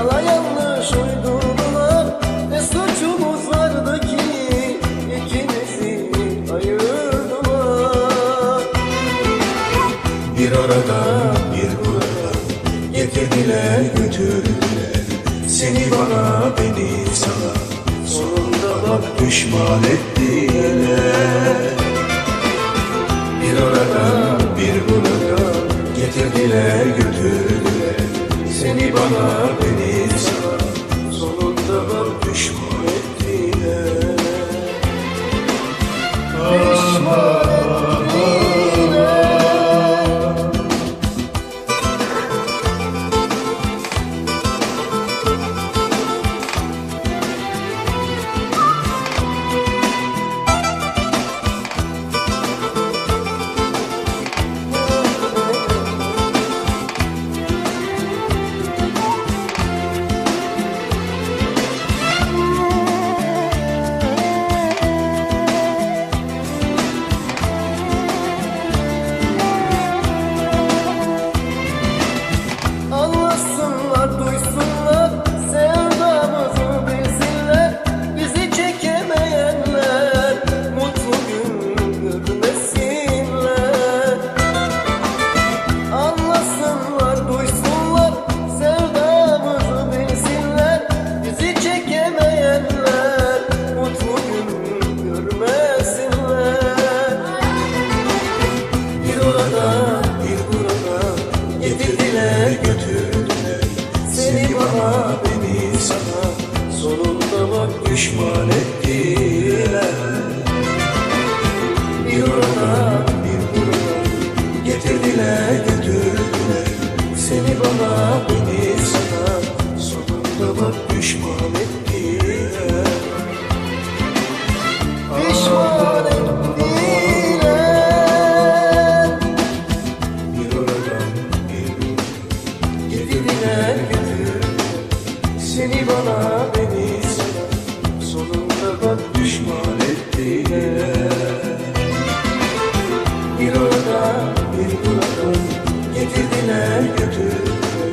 Yala yanlış uydurdular Ne suçumuz vardı ki ikimizi ayırdılar. Bir arada bir burada Getirdiler götürdüler. Seni bana beni sana Sonunda bak düşman ettiler. Bir arada bir burada Getirdiler götürdüler. Seni bana beni sana beni sana Sonunda bak düşman ettiler Bir orada bir burada Getirdiler götürdüler Seni bana beni sana Sonunda bak düşman ettiler Pişman ettiler Bir oradan bir buradan Getirdiler götürdüler sana beni Sonunda bak düşman ettiler Bir orada bir burada getirdiler götürdüler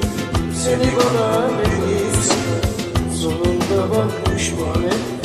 Seni bana beni Sonunda bak düşman ettiler